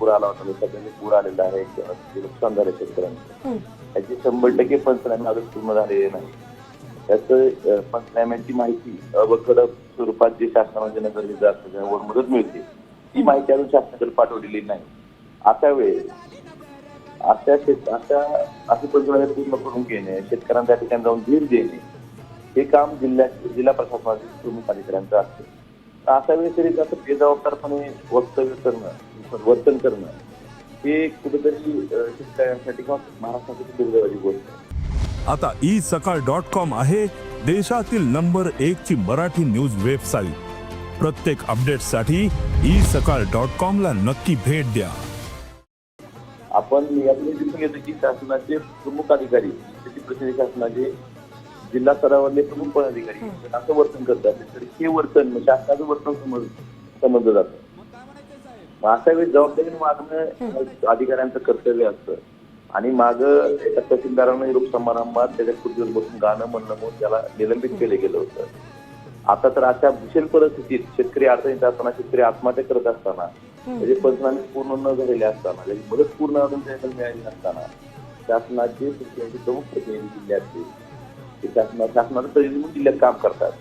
पूर आला होता सगळ्यांनी पूर आलेला आहे नुकसान झालं शेतकऱ्यांचं. त्याचे शंभर टक्के पंचनामे अजून पूर्ण झालेले नाही. त्याचं पंचनाम्याची माहिती अवघड स्वरूपात जे गरजेचं असतं त्यावर मदत मिळते ती माहिती अजून शासनाकडे पाठवलेली नाही. अशा वेळेस अशा शेत अशा असे पंचनामे पूर्ण करून घेणे शेतकऱ्यांना त्या ठिकाणी जाऊन धीर देणे हे काम जिल्ह्यात जिल्हा प्रशासनाचे प्रमुख अधिकाऱ्यांचं असतं. तर अशा वेळेस तरी असं बेजबाबदारपणे वक्तव्य करणं वर्तन करणं हे कुठेतरी शेतकऱ्यांसाठी किंवा महाराष्ट्रासाठी दुर्दैवाची गोष्ट आहे. आता ई सकाळ डॉट कॉम आहे देशातील नंबर एक ची मराठी न्यूज वेबसाईट. प्रत्येक अपडेटसाठी ई सकाळ डॉट कॉम ला नक्की भेट द्या. आपण यातून दिसून येतो की शासनाचे प्रमुख अधिकारी शेती प्रतिनिधी शासनाचे जिल्हा स्तरावरले प्रमुख पदाधिकारी असं वर्तन करतात. तर हे वर्तन म्हणजे शासनाचं वर्तन समज समजलं जातं. मग अशा वेळी जबाबदारी मागणं अधिकाऱ्यांचं कर्तव्य असतं. आणि माग एका तहसीलदारानं निरोप समारंभात त्याच्या खुर्चीवर बसून गाणं म्हणणं म्हणून त्याला निलंबित केलं गेलं होतं. आता तर अशा भीषण परिस्थितीत शेतकरी अडचणीत असताना शेतकरी आत्महत्या करत असताना त्याचे पंचनामे पूर्ण न झालेले असताना त्याची मदत पूर्ण अजून त्याच्याकडे मिळाली नसताना शासनाचे शेतकऱ्यांचे प्रमुख प्रतिनिधी जिल्ह्यातले ते शासना शासनाचं प्रतिनिधी म्हणून जिल्ह्यात काम करतात.